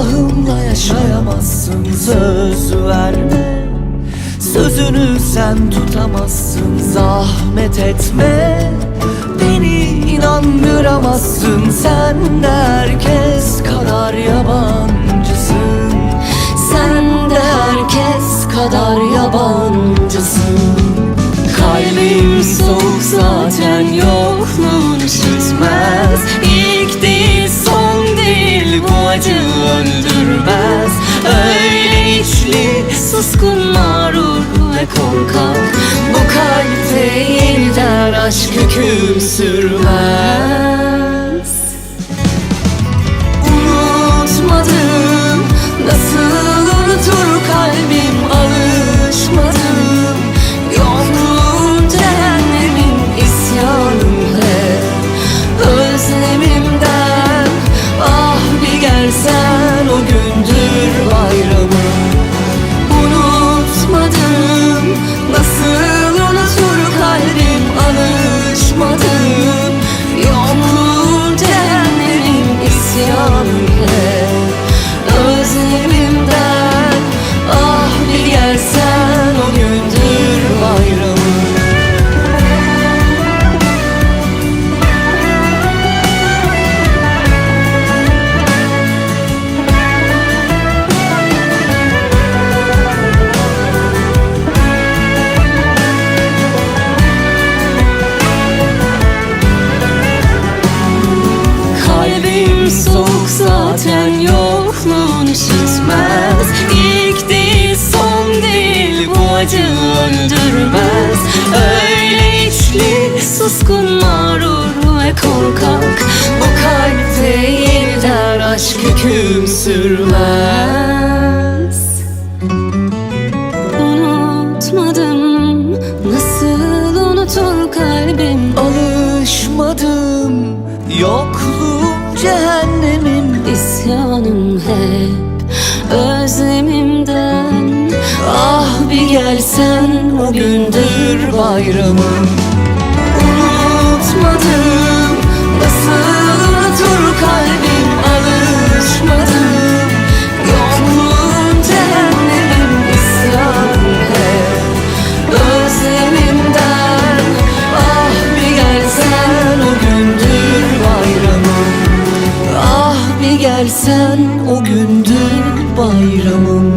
Ahımla yaşayamazsın Söz verme. Sözünü sen tutamazsın Zahmet etme. Beni inandıramazsın Sen de herkes kadar yabancısın. Sen de herkes kadar yabancısın. Kalbim soğuk zaten yokluğun üşütmez korkak Bu kalp değil der aşk hüküm sürmez değil bu acı öldürmez. Öyle içli suskun mağrur ve korkak. Bu kalp değil der aşk hüküm sürmez. Unutmadım Nasıl unutur kalbim? Alışmadım yokluğum cehennemim. İsyanım hep özlemimden Ah bir gelsen o gündür bayramım Unutmadım nasıl unutur kalbim alışmadım. Yokluğun cehennemim isyanım hep ah bir gelsen o gündür bayramım Ah bir gelsen o gündür bayramım